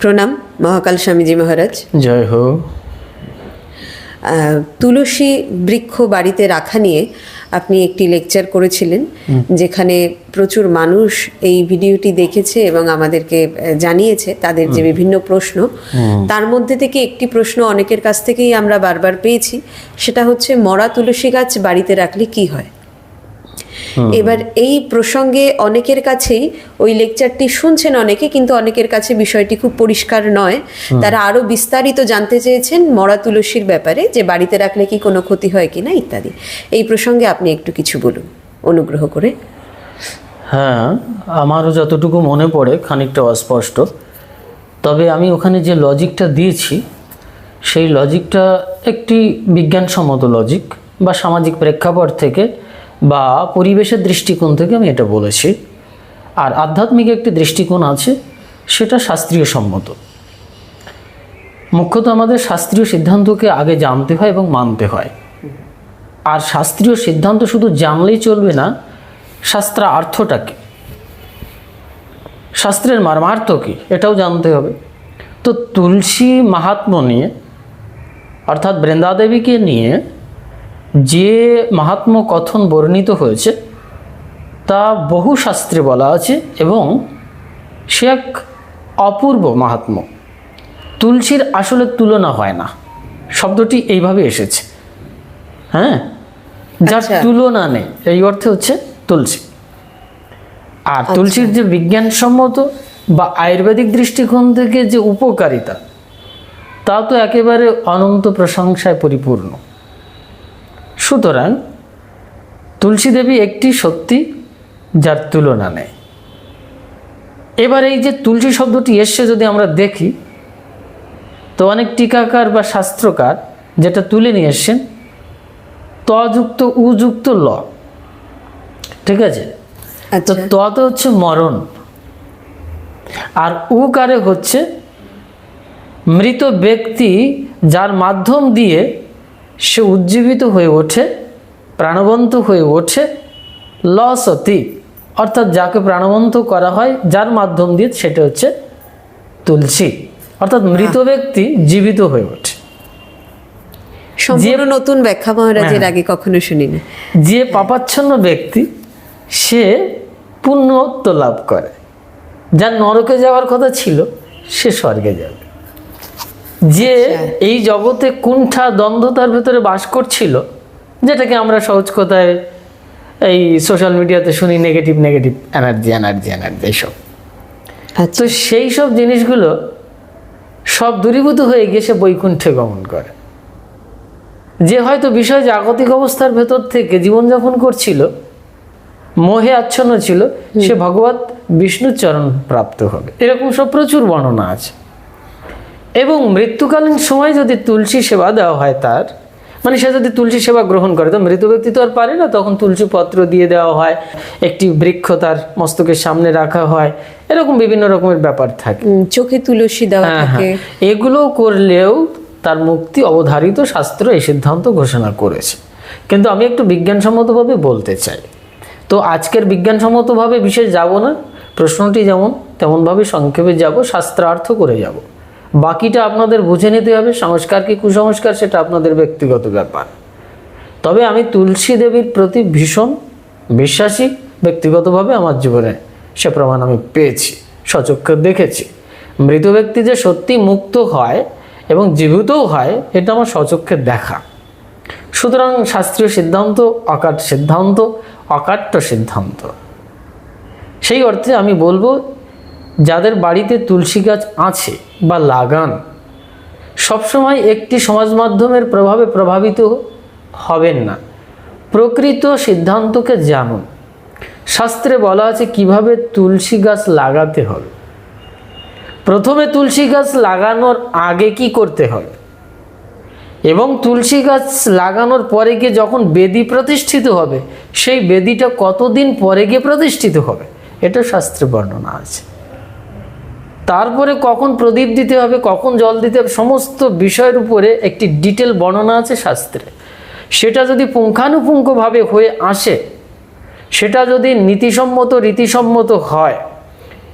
প্রণাম মহাকাল স্বামীজি মহারাজ। জয় হো। তুলসী বৃক্ষ বাড়িতে রাখা নিয়ে আপনি একটি লেকচার করেছিলেন যেখানে প্রচুর মানুষ এই ভিডিওটি দেখেছে এবং আমাদেরকে জানিয়েছে তাদের যে বিভিন্ন প্রশ্ন। তার মধ্যে থেকে একটি প্রশ্ন অনেকের কাছ থেকেই আমরা বারবার পেয়েছি সেটা হচ্ছে মরা তুলসী গাছ বাড়িতে রাখলে কি হয়? এবার এই প্রসঙ্গে অনেকের কাছেই ওই লেকচারটি শুনছেন অনেকে কিন্তু অনেকের কাছে বিষয়টি খুব পরিষ্কার নয়। তারা আরও বিস্তারিত জানতে চেয়েছেন মরা তুলসীর ব্যাপারে যে বাড়িতে রাখলে কি কোনো ক্ষতি হয় কিনা ইত্যাদি। এই প্রসঙ্গে আপনি একটু কিছু বলুন অনুগ্রহ করে। হ্যাঁ আমারও যতটুকু মনে পড়ে খানিকটা অস্পষ্ট। তবে আমি ওখানে যে লজিকটা দিয়েছি সেই লজিকটা একটি বিজ্ঞানসম্মত লজিক বা সামাজিক প্রেক্ষাপট থেকে বা পরিবেশের দৃষ্টিকোণ থেকে আমি এটা বলেছি। আর আধ্যাত্মিক একটি দৃষ্টিকোণ আছে, সেটা শাস্ত্রীয় সম্মত। মুখ্যত আমাদের শাস্ত্রীয় সিদ্ধান্তকে আগে জানতে হয় এবং মানতে হয়। আর শাস্ত্রীয় সিদ্ধান্ত শুধু জানলেই চলবে না, শাস্ত্র অর্থটা কি? শাস্ত্রের মর্মার্থ কী? এটাও জানতে হবে। তো তুলসী মাহাত্ম্য নিয়ে, অর্থাৎ বৃন্দাদেবীকে নিয়ে যে মাহাত্ম্য কথন বর্ণিত হয়েছে তা বহু শাস্ত্রে বলা আছে এবং সে এক অপূর্ব মাহাত্ম্য তুলসীর আসলে তুলনা হয় না। শব্দটি এইভাবে এসেছে। হ্যাঁ? যার আচ্ছা। তুলনা নেই এই অর্থে হচ্ছে তুলসী। আর তুলসীর যে বিজ্ঞানসম্মত বা আয়ুর্বেদিক দৃষ্টিকোণ থেকে যে উপকারিতা তা তো একেবারে অনন্ত প্রশংসায় পরিপূর্ণ। সুতরাং তুলসী দেবী একটি সত্যি যার তুলনা নেই। এবার এই যে তুলসী শব্দটি এসছে যদি আমরা দেখি তো অনেক টিকাকার বা শাস্ত্রকার যেটা তুলে নিয়ে এসছেন তযুক্ত উযুক্ত ল। ঠিক আছে? তো আচ্ছা। ত তো হচ্ছে মরণ। আর উকারে হচ্ছে মৃত ব্যক্তি যার মাধ্যম দিয়ে সে উজ্জীবিত হয়ে ওঠে প্রাণবন্ত হয়ে ওঠে লসতি অর্থাৎ যাকে প্রাণবন্ত করা হয় যার মাধ্যম দিয়ে সেটা হচ্ছে তুলসী অর্থাৎ মৃত ব্যক্তি জীবিত হয়ে ওঠে। সম্পূর্ণ নতুন ব্যাখ্যা মহারাজের আগে কখনো শুনিনি। যে পাপাচ্ছন্ন ব্যক্তি সে পুণ্যত্ব লাভ করে। যার নরকে যাওয়ার কথা ছিল সে স্বর্গে যাবে। যে এই জগতে কুণ্ঠা দ্বন্দ্বতার ভেতরে বাস করছিল যেটাকে আমরা সহজ কথায় এই সোশ্যাল মিডিয়াতে শুনি negative negative energy energy energy এইসব। আচ্ছা। তো সেই সব জিনিসগুলো সব দূরীভূত হয়ে গিয়ে সে বৈকুণ্ঠে গমন করে। যে হয়তো বিষয় জাগতিক অবস্থার ভেতর থেকে জীবনযাপন করছিল মোহে আচ্ছন্ন ছিল সে ভগবত বিষ্ণুর চরণ প্রাপ্ত হবে। এরকম সব প্রচুর বর্ণনা আছে। এবং মৃত্যুকালীন সময় যদি তুলসী সেবা দেওয়া হয় তার মানে সে যদি তুলসী সেবা গ্রহণ করে তো মৃত ব্যক্তি তো আর পারে না তখন তুলসী পত্র দিয়ে দেওয়া হয় একটি বৃক্ষ তার মস্তকের সামনে রাখা হয় এরকম বিভিন্ন রকমের ব্যাপার থাকে। চোখে তুলসী দেওয়া হ্যাঁ, থাকে। হ্যাঁ। এগুলো করলেও তার মুক্তি অবধারিত শাস্ত্র এই সিদ্ধান্ত ঘোষণা করেছে। কিন্তু আমি একটু বিজ্ঞানসম্মতভাবে বলতে চাই। তো আজকের বিজ্ঞানসম্মতভাবে বিশেষ যাব না প্রশ্নটি যেমন তেমনভাবে সংক্ষেপে যাব শাস্ত্রার্থ করে যাব। বাকিটা আপনাদের বুঝে নিতে হবে, সংস্কার কি কুসংস্কার সেটা আপনাদের ব্যক্তিগত ব্যাপার। তবে আমি তুলসী দেবীর প্রতি ভীষণ বিশ্বাসী, ব্যক্তিগতভাবে আমার জীবনে সে প্রমাণ আমি পেয়েছি, সচক্ষে দেখেছি। মৃত ব্যক্তি যে সত্যি মুক্ত হয় এবং জীবিতও হয়, এটা আমার সচক্ষে দেখা। সুতরাং শাস্ত্রীয় সিদ্ধান্ত, অকাট সিদ্ধান্ত, অকাট্য সিদ্ধান্ত। সেই অর্থে আমি বলব যাদের বাড়িতে তুলসী গাছ আছে বা লাগান, সবসময় একটি সমাজ মাধ্যমের প্রভাবে প্রভাবিত হবেন না। প্রকৃত সিদ্ধান্তকে জানুন। শাস্ত্রে বলা আছে, কীভাবে তুলসী গাছ লাগাতে হবে? প্রথমে তুলসী গাছ লাগানোর আগে কি করতে হবে? এবং তুলসী গাছ লাগানোর পরে গিয়ে যখন বেদি প্রতিষ্ঠিত হবে, সেই বেদিটা কতদিন পরে গিয়ে প্রতিষ্ঠিত হবে? এটা শাস্ত্রে বর্ণনা আছে। তারপরে কখন প্রদীপ দিতে হবে, কখন জল দিতে হবে, সমস্ত বিষয়ের উপরে একটি ডিটেল বর্ণনা আছে শাস্ত্রে। সেটা যদি পুঙ্খানুপুঙ্খভাবে হয়ে আসে, সেটা যদি নীতিসম্মত, রীতিসম্মত হয়,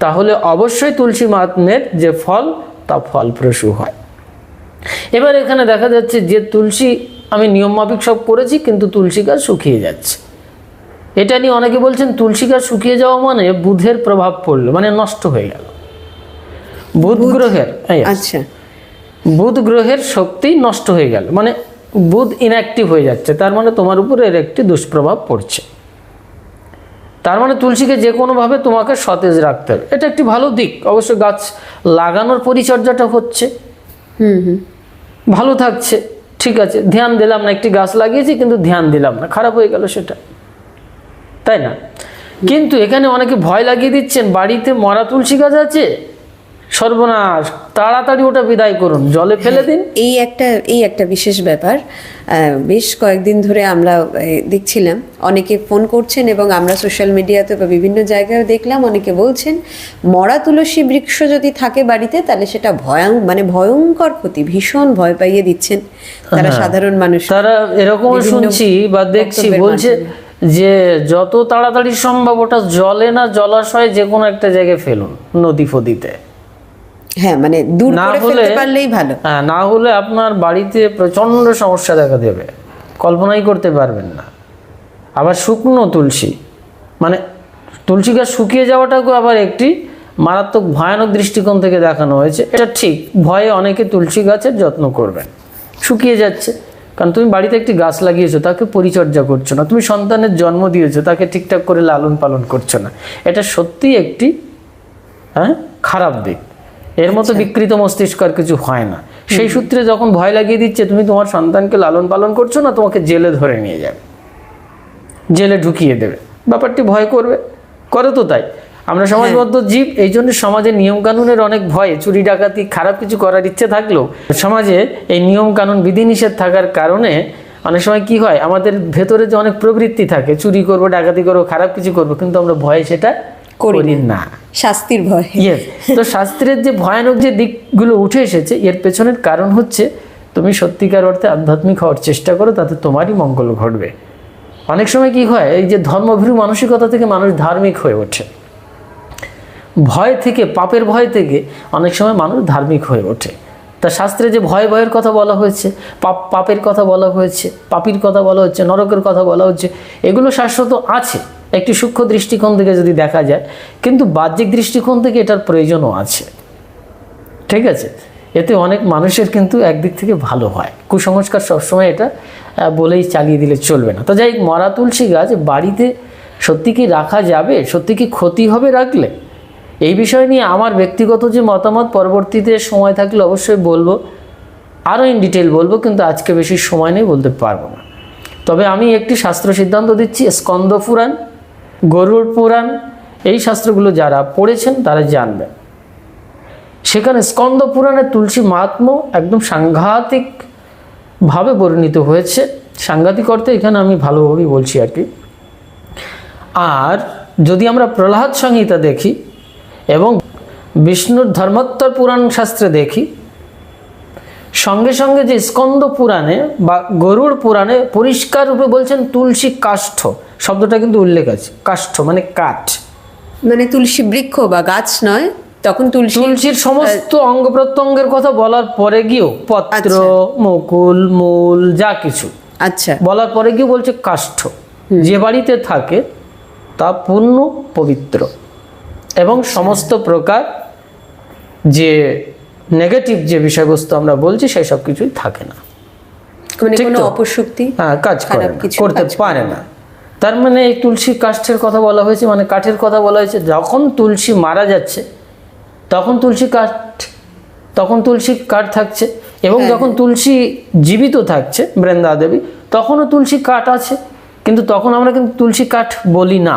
তাহলে অবশ্যই তুলসী মাতনের যে ফল, তা ফলপ্রসূ হয়। এবার এখানে দেখা যাচ্ছে যে তুলসী, আমি নিয়মমাফিক সব করেছি, কিন্তু তুলসী গাছ শুকিয়ে যাচ্ছে। এটা নিয়ে অনেকে বলছেন, তুলসী গাছ শুকিয়ে যাওয়া মানে বুধের প্রভাব পড়ল মানে নষ্ট হয়ে গেল। বুধ গ্রহের আচ্ছা। বুধ গ্রহের শক্তি নষ্ট হয়ে গেল। মানে বুধ ইনঅ্যাক্টিভ হয়ে যাচ্ছে তার মানে তোমার উপর এর একটি দুষ্প্রভাব পড়ছে। তার মানে তুলসীকে যে কোনোভাবে তোমাকে সতেজ রাখতে হবে। এটা একটি ভালো দিক। অবশ্য গাছ লাগানোর পরিচর্যাটা হচ্ছে। হুম হুম। ভালো থাকছে ঠিক আছে। ধ্যান দিলাম না একটি গাছ লাগিয়েছি কিন্তু ধ্যান দিলাম না। খারাপ হয়ে গেল সেটা। তাই না? কিন্তু এখানে অনেকে ভয় লাগিয়ে দিচ্ছেন বাড়িতে মরা তুলসী গাছ আছে? সর্বনাশ তাড়াতাড়ি ওটা বিদায় করুন জলে ফেলে দিন। এই একটা এই একটা বিশেষ ব্যাপার। বেশ কয়েকদিন ধরে আমরা দেখছিলাম অনেকে ফোন করছেন এবং আমরা সোশ্যাল মিডিয়াতে বা বিভিন্ন জায়গায় দেখলাম অনেকে বলছেন মরা তুলসী বৃক্ষ যদি থাকে বাড়িতে তাহলে সেটা ভয়ং মানে ভয়ঙ্কর ক্ষতি ভীষণ ভয় পাইয়ে দিচ্ছেন তারা সাধারণ মানুষ। তারা এরকম শুনছি বা দেখছি বলছে যে যত তাড়াতাড়ি সম্ভব ওটা জলে না জলাশয়ে যে কোনো একটা জায়গায় ফেলুন নদী ফদিতে হ্যাঁ মানে দূর না করে ফেলতে পারলেই ভালো। হ্যাঁ না হলে আপনার বাড়িতে প্রচণ্ড সমস্যা দেখা দেবে। কল্পনাই করতে পারবেন না। আবার শুকনো তুলসী। মানে তুলসী গাছ শুকিয়ে যাওয়াটাকেও আবার একটি মারাত্মক ভয়ানক দৃষ্টিকোণ থেকে দেখানো হয়েছে। এটা ঠিক ভয়ে অনেকে তুলসী গাছের যত্ন করবেন। শুকিয়ে যাচ্ছে। কারণ তুমি বাড়িতে একটি গাছ লাগিয়েছো তাকে পরিচর্যা করছ না। তুমি সন্তানের জন্ম দিয়েছ তাকে ঠিকঠাক করে লালন পালন করছ না। এটা সত্যি একটি হ্যাঁ খারাপ দিক। এর মতো বিকৃত মস্তিষ্ক আর কিছু হয় না। সেই সূত্রে যখন ভয় লাগিয়ে দিচ্ছে তুমি তোমার সন্তানকে লালন পালন করছ না তোমাকে জেলে ধরে নিয়ে যাবে। জেলে ঢুকিয়ে দেবে। ব্যাপারটি ভয় করবে। করে তো তাই। আমরা সমাজবদ্ধ জীব এই জন্য সমাজের নিয়ম কানুনের অনেক ভয়ে চুরি ডাকাতি খারাপ কিছু করার ইচ্ছে থাকলেও সমাজে এই নিয়ম কানুন বিধিনিষেধ থাকার কারণে অনেক সময় কি হয় আমাদের ভেতরে যে অনেক প্রবৃত্তি থাকে চুরি করব ডাকাতি করব খারাপ কিছু করব কিন্তু আমরা ভয়ে সেটা করি না। শাস্তির ভয়। ইয়েস তো শাস্ত্রের যে ভয়ানক যে দিকগুলো উঠে এসেছে এর পেছনের কারণ হচ্ছে তুমি সত্যিকার অর্থে আধ্যাত্মিক হওয়ার চেষ্টা করো তাতে তোমারই মঙ্গল ঘটবে। অনেক সময় কি হয় এই যে ধর্মভীরু মানসিকতা থেকে মানুষ ধার্মিক হয়ে ওঠে। ভয় থেকে পাপের ভয় থেকে অনেক সময় মানুষ ধার্মিক হয়ে ওঠে। তা শাস্ত্রে যে ভয় ভয়ের কথা বলা হয়েছে, পাপ, পাপের কথা বলা হয়েছে, পাপির কথা বলা হচ্ছে, নরকের কথা বলা হচ্ছে, এগুলো শাশ্বত আছে। একটি সূক্ষ্ম দৃষ্টিকোণ থেকে যদি দেখা যায়, কিন্তু বাহ্যিক দৃষ্টিকোণ থেকে এটার প্রয়োজনও আছে। ঠিক আছে? এতে অনেক মানুষের কিন্তু একদিক থেকে ভালো হয়। কুসংস্কার সবসময় এটা বলেই চালিয়ে দিলে চলবে না। তো যাই মরা তুলসী গাছ বাড়িতে সত্যি কি রাখা যাবে? সত্যি কি ক্ষতি হবে রাখলে? এই বিষয় নিয়ে আমার ব্যক্তিগত যে মতামত, পরবর্তীতে সময় থাকলে অবশ্যই বলব। আরও ইন ডিটেল বলব, কিন্তু আজকে বেশি সময় নেই বলতে পারব না। তবে আমি একটি শাস্ত্র সিদ্ধান্ত দিচ্ছি, স্কন্দ পুরাণ গরুড় পুরাণ, এই শাস্ত্রগুলো যারা পড়েছেন তারা জানবেন। সেখানে স্কন্দ পুরাণে তুলসী মাহাত্ম একদম সাংঘাতিক ভাবে বর্ণিত হয়েছে। সাংঘাতিক অর্থে এখানে আমি ভালোভাবেই বলছি আর কি। আর যদি আমরা প্রহ্লাদ সংহিতা দেখি এবং বিষ্ণুর ধর্মোত্তর পুরাণ শাস্ত্রে দেখি। সঙ্গে সঙ্গে যে স্কন্দ পুরাণে বা গরুড় পুরাণে পরিষ্কার রূপে বলছেন তুলসী কাষ্ঠ শব্দটা কিন্তু উল্লেখ আছে কাষ্ঠ মানে কাঠ। মানে তুলসী বৃক্ষ বা গাছ নয় তখন তুলসী তুলসীর সমস্ত অঙ্গ প্রত্যঙ্গের কথা বলার পরে গিয়েও পত্র আচ্ছা। মুকুল মূল যা কিছু। আচ্ছা। বলার পরে গিয়ে বলছে কাষ্ঠ। যে বাড়িতে থাকে তা পূর্ণ পবিত্র। এবং সমস্ত প্রকার যে নেগেটিভ যে বিষয়বস্তু আমরা বলছি সেই সব কিছুই থাকে না মানে? অপশক্তি হ্যাঁ কাজ করে কিছু করতে পারে না তার মানে এই তুলসী কাষ্ঠের কথা বলা হয়েছে মানে কাঠের কথা বলা হয়েছে যখন তুলসী মারা যাচ্ছে তখন তুলসী কাঠ তখন তুলসী কাঠ থাকছে এবং হ্যাঁ। যখন তুলসী জীবিত থাকছে বৃন্দা দেবী তখনও তুলসী কাঠ আছে কিন্তু তখন আমরা কিন্তু তুলসী কাঠ বলি না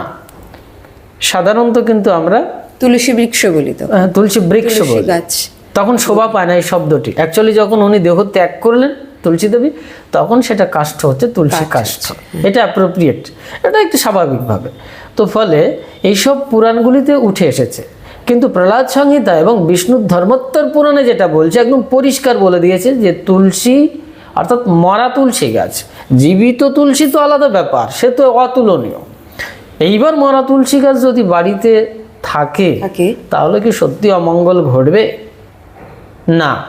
সাধারণত কিন্তু আমরা তুলসী বৃক্ষ বলি তো তুলসী বৃক্ষ বলি। গাছ। তখন শোভা পায় না এই শব্দটি। অ্যাকচুয়ালি যখন উনি দেহ ত্যাগ করলেন তুলসী দেবী তখন সেটা কাষ্ঠ হচ্ছে তুলসী কাষ্ঠ এটা অ্যাপ্রোপ্রিয়েট এটা একটু স্বাভাবিকভাবে। তো ফলে এইসব পুরাণগুলিতে উঠে এসেছে। কিন্তু প্রহ্লাদ সংহিতা এবং বিষ্ণুর ধর্মোত্তর পুরাণে যেটা বলছে একদম পরিষ্কার বলে দিয়েছে যে তুলসী অর্থাৎ মরা তুলসী গাছ জীবিত তুলসী তো আলাদা ব্যাপার সে তো অতুলনীয়। এইবার মরা তুলসী গাছ যদি বাড়িতে থাকে তাহলে কি সত্যি অমঙ্গল ঘটবে? না।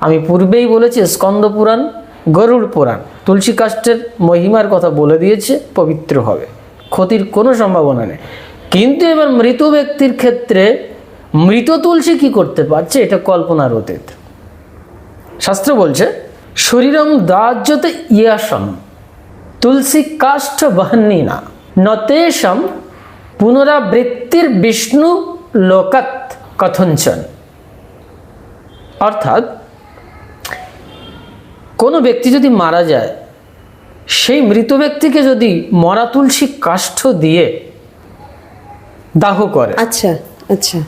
আমি পূর্বেই বলেছি স্কন্দ পুরাণ গরুড় পুরাণ। তুলসী কাষ্টের মহিমার কথা বলে দিয়েছে পবিত্র হবে। ক্ষতির কোনো সম্ভাবনা নেই। কিন্তু এবার মৃত ব্যক্তির ক্ষেত্রে মৃত তুলসী কি করতে পারছে এটা কল্পনার অতীত। শাস্ত্র বলছে শরীরম দাহ্যতে ইয়াসম তুলসী কাষ্ঠ বহন্নি না। নতেশম পুনরাবৃত্তির বিষ্ণু লোকাত কথঞ্চন অর্থাৎ কোনো ব্যক্তি যদি মারা যায় সেই মৃত ব্যক্তিকে যদি মরা তুলসী কাষ্ঠ দিয়ে দাহ করে আচ্ছা আচ্ছা।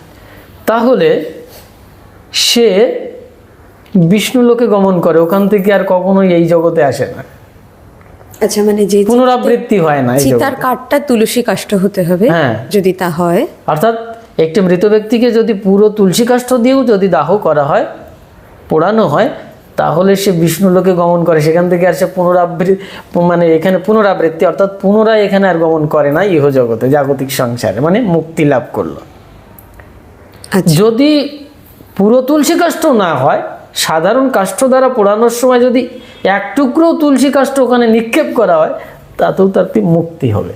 তাহলে সে বিষ্ণু লোকে গমন করে। ওখান থেকে আর কখনোই এই জগতে আসে না। আচ্ছা মানে যে পুনরাবৃত্তি হয় না চিতার কাঠটা তুলসী কাষ্ঠ হতে হবে হ্যাঁ। যদি তা হয়। অর্থাৎ একটি মৃত ব্যক্তিকে যদি পুরো তুলসী কাষ্ঠ দিয়েও যদি দাহ করা হয় পোড়ানো হয় তাহলে সে বিষ্ণু লোকে গমন করে। সেখান থেকে আর সে পুনরাবৃত্তি মানে এখানে পুনরাবৃত্তি অর্থাৎ পুনরায় এখানে আর গমন করে না ইহ জগতে জাগতিক সংসারে মানে মুক্তি লাভ করল। আচ্ছা। যদি পুরো তুলসী কাষ্ঠ না হয় সাধারণ কাষ্ঠ দ্বারা পোড়ানোর সময় যদি এক টুকরো তুলসী কাষ্ঠ ওখানে নিক্ষেপ করা হয়, তাতেও তার মুক্তি হবে।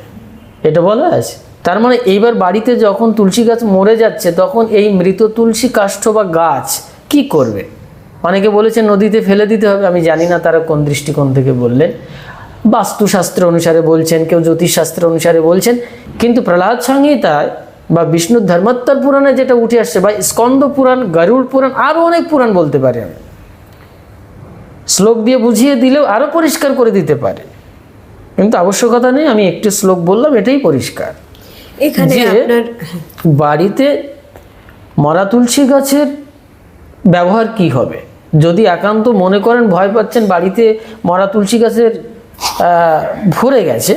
এটা বলা আছে। তার মানে এইবার বাড়িতে যখন তুলসী গাছ মরে যাচ্ছে, তখন এই মৃত তুলসী কাষ্ঠ বা গাছ কি করবে? অনেকে বলেছে নদীতে ফেলে দিতে হবে। আমি জানি না তারা কোন দৃষ্টিকোণ থেকে বললেন। বাস্তুশাস্ত্র অনুসারে বলছেন, কেউ জ্যোতিষশাস্ত্র অনুসারে বলছেন, কিন্তু প্রহ্লাদ সংহিতায় বা বিষ্ণু ধর্মোত্তর পুরাণে যেটা উঠে আসছে বা স্কন্দ পুরাণ গরুড় পুরাণ আরও অনেক পুরাণ বলতে পারি আমি। শ্লোক দিয়ে বুঝিয়ে দিলেও আরও পরিষ্কার করে দিতে পারে। কিন্তু আবশ্যকতা নেই আমি একটি শ্লোক বললাম এটাই পরিষ্কার। এখানে বাড়িতে মরা তুলসী গাছের ব্যবহার কি হবে? যদি একান্ত মনে করেন ভয় পাচ্ছেন বাড়িতে মরা তুলসী গাছের ভরে গেছে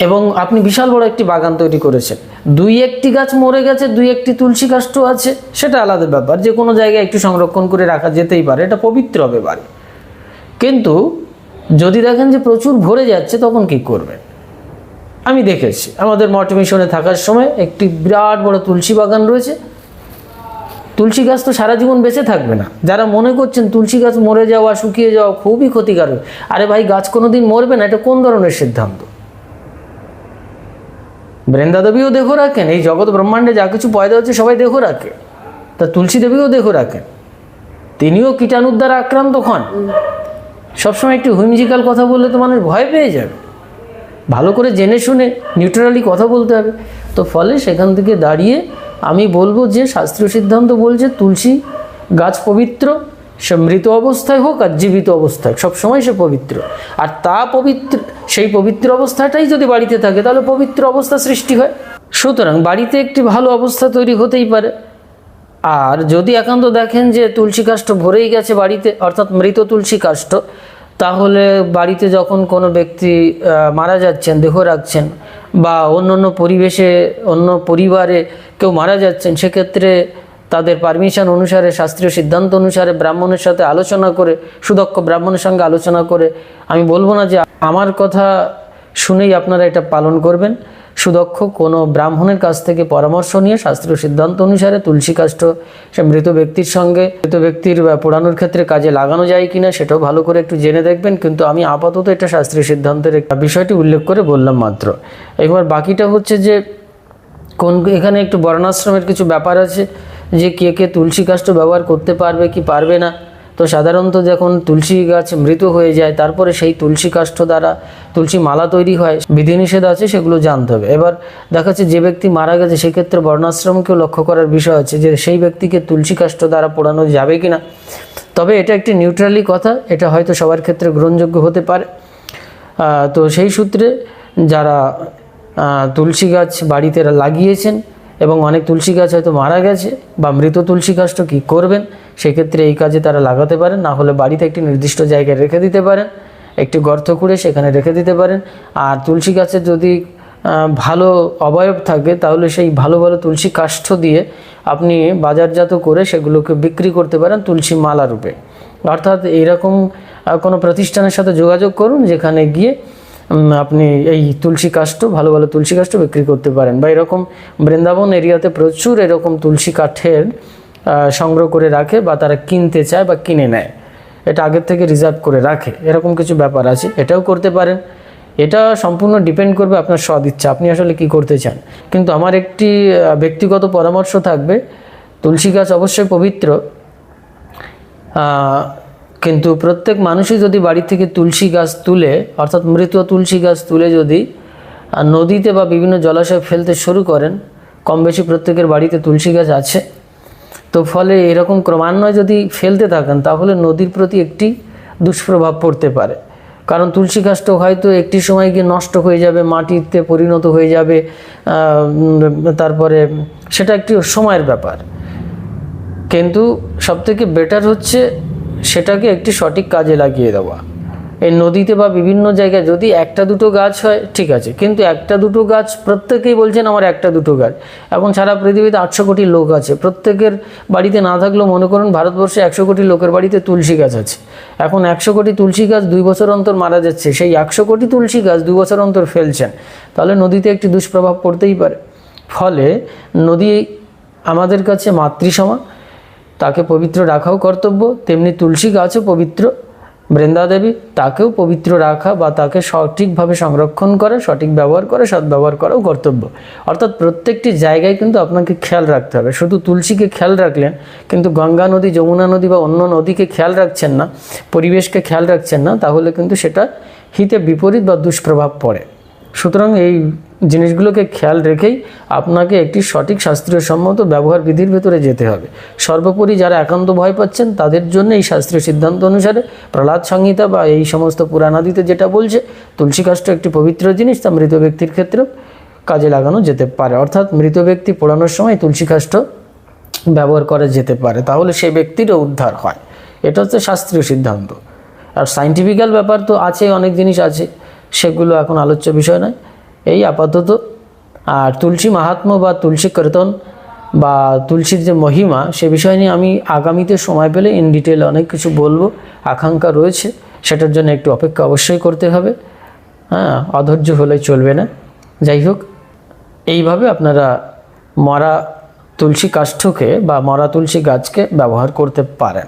এবং আপনি বিশাল বড় একটি বাগান তৈরি করেছেন। দুই একটি গাছ মরে গেছে, দুই একটি তুলসী গাছটো আছে, সেটা আলাদা ব্যাপার। যে কোনো জায়গায় একটু সংরক্ষণ করে রাখা যেতেই পারে, এটা পবিত্র হবে বাড়ি। কিন্তু যদি দেখেন যে প্রচুর ভরে যাচ্ছে, তখন কি করবেন? আমি দেখেছি, আমাদের মঠ মিশনে থাকার সময় একটি বিরাট বড় তুলসী বাগান রয়েছে। তুলসী গাছ তো সারা জীবন বেঁচে থাকবে না। যারা মনে করছেন তুলসী গাছ মরে যাওয়া, শুকিয়ে যাওয়া খুবই ক্ষতিকারক, আরে ভাই, গাছ কোনোদিন মরবে না, এটা কোন ধরনের সিদ্ধান্ত? বৃন্দা দেবীও দেখো রাখেন এই জগৎ ব্রহ্মাণ্ডে যা কিছু পয়দা হচ্ছে সবাই দেখো রাখে। তা তুলসী দেবীও দেখো রাখেন। তিনিও কীটাণুর দ্বারা আক্রান্ত হন। সবসময় একটু হুইমজিক্যাল কথা বললে তো মানুষ ভয় পেয়ে যাবে। ভালো করে জেনে শুনে নিউট্রালি কথা বলতে হবে। তো ফলে সেখান থেকে দাঁড়িয়ে আমি বলব যে শাস্ত্রীয় সিদ্ধান্ত বলছে তুলসী গাছ পবিত্র সে মৃত অবস্থায় হোক আর জীবিত অবস্থায় সবসময় সে পবিত্র। আর তা পবিত্র, সেই পবিত্র অবস্থাটাই যদি বাড়িতে থাকে, তাহলে পবিত্র অবস্থা সৃষ্টি হয়। সুতরাং বাড়িতে একটি ভালো অবস্থা তৈরি হতেই পারে। আর যদি একান্ত দেখেন যে তুলসী কাষ্ঠ ভরেই গেছে বাড়িতে, অর্থাৎ মৃত তুলসী কাষ্ঠ তাহলে বাড়িতে যখন কোনো ব্যক্তি মারা যাচ্ছেন, দেহ রাখছেন, বা অন্য অন্য পরিবেশে, অন্য পরিবারে কেউ মারা যাচ্ছেন, সেক্ষেত্রে তাদের পারমিশন অনুসারে, শাস্ত্রীয় সিদ্ধান্ত অনুসারে ব্রাহ্মণের সাথে আলোচনা করে, সুদক্ষ ব্রাহ্মণের সঙ্গে আলোচনা করে, আমি বলব না যে আমার কথা শুনেই আপনারা এটা পালন করবেন। সুদক্ষ কোনো ব্রাহ্মণের কাছ থেকে পরামর্শ নিয়ে, শাস্ত্রীয় সিদ্ধান্ত অনুসারে তুলসী কাষ্ঠ, সে মৃত ব্যক্তির সঙ্গে, মৃত ব্যক্তির পোড়ানোর ক্ষেত্রে কাজে লাগানো যায় কিনা সেটাও ভালো করে একটু জেনে দেখবেন। কিন্তু আমি আপাতত এটা শাস্ত্রীয় সিদ্ধান্তের একটা বিষয়টি উল্লেখ করে বললাম মাত্র। এবার বাকিটা হচ্ছে যে, কোন, এখানে একটু বর্ণাশ্রমের কিছু ব্যাপার আছে। যে কে কে তুলসী কাষ্ঠ ব্যবহার করতে পারবে কি পারবে না। তো সাধারণত যখন তুলসী গাছ মৃত হয়ে যায়, তারপরে সেই তুলসী কাষ্ঠ দ্বারা তুলসী মালা তৈরি হয়, বিধিনিষেধ আছে সেগুলো জানতে হবে। এবার দেখা যাচ্ছে যে ব্যক্তি মারা গেছে, সেক্ষেত্রে বর্ণাশ্রমকেও লক্ষ্য করার বিষয় আছে যে সেই ব্যক্তিকে তুলসী কাষ্ঠ দ্বারা পোড়ানো যাবে কি না তবে এটা একটি নিউট্রালি কথা, এটা হয়তো সবার ক্ষেত্রে গ্রহণযোগ্য হতে পারে। তো সেই সূত্রে যারা তুলসী গাছ বাড়িতে লাগিয়েছেন এবং অনেক তুলসী গাছ হয়তো মারা গেছে বা মৃত তুলসী গাছটা কী করবেন, সেক্ষেত্রে এই কাজে তারা লাগাতে পারেন, না হলে বাড়িতে একটি নির্দিষ্ট জায়গায় রেখে দিতে পারেন, একটি গর্ত খুঁড়ে সেখানে রেখে দিতে পারেন। আর তুলসী গাছের যদি ভালো অবয়ব থাকে, তাহলে সেই ভালো ভালো তুলসী কাষ্ঠ দিয়ে আপনি বাজারজাত করে সেগুলোকে বিক্রি করতে পারেন তুলসী মালা রূপে। অর্থাৎ এইরকম কোনো প্রতিষ্ঠানের সাথে যোগাযোগ করুন, যেখানে গিয়ে আপনি এই তুলসী কাষ্ঠ, ভালো ভালো তুলসী কাষ্ঠ বিক্রি করতে পারেন। বা এরকম বৃন্দাবন এরিয়াতে প্রচুর এরকম তুলসী কাঠের সংগ্রহ করে রাখে বা তারা কিনতে চায় বা কিনে নেয়। এটা আগের থেকে রিজার্ভ করে রাখে। এরকম কিছু ব্যাপার আছে। এটাও করতে পারেন। এটা সম্পূর্ণ ডিপেন্ড করবে আপনার সদিচ্ছা। আপনি আসলে কি করতে চান? কিন্তু আমার একটি ব্যক্তিগত পরামর্শ থাকবে। তুলসী গাছ অবশ্যই পবিত্র। কিন্তু প্রত্যেক মানুষই যদি বাড়ি থেকে তুলসী গাছ তুলে, অর্থাৎ মৃত তুলসী গাছ তুলে যদি নদীতে বা বিভিন্ন জলাশয়ে ফেলতে শুরু করেন, কম বেশি প্রত্যেকের বাড়িতে তুলসী গাছ আছে। তো ফলে এরকম ক্রমান্বয়ে যদি ফেলতে থাকেন, তাহলে নদীর প্রতি একটি দুষ্প্রভাব পড়তে পারে। কারণ তুলসী গাছটা হয়তো একটি সময় গিয়ে নষ্ট হয়ে যাবে, মাটিতে পরিণত হয়ে যাবে তারপরে সেটা একটি সময়ের ব্যাপার। কিন্তু সবথেকে বেটার হচ্ছে সেটাকে একটি সঠিক কাজে লাগিয়ে দেওয়া। এই নদীতে বা বিভিন্ন জায়গায় যদি একটা দুটো গাছ হয়, ঠিক আছে, কিন্তু একটা দুটো গাছ প্রত্যেকেই বলছেন আমার একটা দুটো গাছ। এখন সারা পৃথিবীতে আটশো কোটি লোক আছে। প্রত্যেকের বাড়িতে না থাকলেও মনে করুন ভারতবর্ষে একশো কোটি লোকের বাড়িতে তুলসী গাছ আছে। এখন একশো কোটি তুলসী গাছ দুই বছর অন্তর মারা যাচ্ছে। সেই একশো কোটি তুলসী গাছ দুই বছর অন্তর ফেলছেন। তাহলে নদীতে একটি দুষ্প্রভাব পড়তেই পারে। ফলে নদী আমাদের কাছে মাতৃসমা। তাকে পবিত্র রাখাও কর্তব্য। তেমনি তুলসী গাছও পবিত্র। বৃন্দাদেবী তাকেও পবিত্র রাখা বা তাকে সঠিকভাবে সংরক্ষণ করা, সঠিক ব্যবহার করা সদ্ব্যবহার করাও কর্তব্য। অর্থাৎ প্রত্যেকটি জায়গায় কিন্তু আপনাকে খেয়াল রাখতে হবে। শুধু তুলসীকে খেয়াল রাখলেন, কিন্তু গঙ্গা নদী, যমুনা নদী বা অন্য নদীকে খেয়াল রাখছেন না, পরিবেশকে খেয়াল রাখছেন না, তাহলে কিন্তু সেটা হিতে বিপরীত বা দুষ্প্রভাব পড়ে। সুতরাং এই জিনিসগুলোকে খেয়াল রেখেই আপনাকে একটি সঠিক শাস্ত্রীয় সম্মত ব্যবহার বিধির ভেতরে যেতে হবে। সর্বোপরি যারা একান্ত ভয় পাচ্ছেন, তাদের জন্য এই শাস্ত্রীয় সিদ্ধান্ত অনুসারে প্রহ্লাদ সংহিতা বা এই সমস্ত পুরাণাদিতে যেটা বলছে, তুলসী কাষ্ঠ একটি পবিত্র জিনিস, তা মৃত ব্যক্তির ক্ষেত্রেও কাজে লাগানো যেতে পারে। অর্থাৎ মৃত ব্যক্তি পোড়ানোর সময় তুলসী কাষ্ঠ ব্যবহার করা যেতে পারে। তাহলে সেই ব্যক্তিরও উদ্ধার হয়। এটা হচ্ছে শাস্ত্রীয় সিদ্ধান্ত। আর সাইন্টিফিক্যাল ব্যাপার তো আছে অনেক জিনিস আছে। সেগুলো এখন আলোচ্য বিষয় নয়। এই আপাতত। আর তুলসী মাহাত্ম্য বা তুলসী কীর্তন বা তুলসীর যে মহিমা, সে বিষয় নিয়ে আমি আগামীতে সময় পেলে ইন ডিটেল অনেক কিছু বলব। আকাঙ্ক্ষা রয়েছে, সেটার জন্য একটু অপেক্ষা অবশ্যই করতে হবে। হ্যাঁ অধৈর্য হলে চলবে না। যাই হোক, এইভাবে আপনারা মরা তুলসী কাষ্ঠকে বা মরা তুলসী গাছকে ব্যবহার করতে পারেন।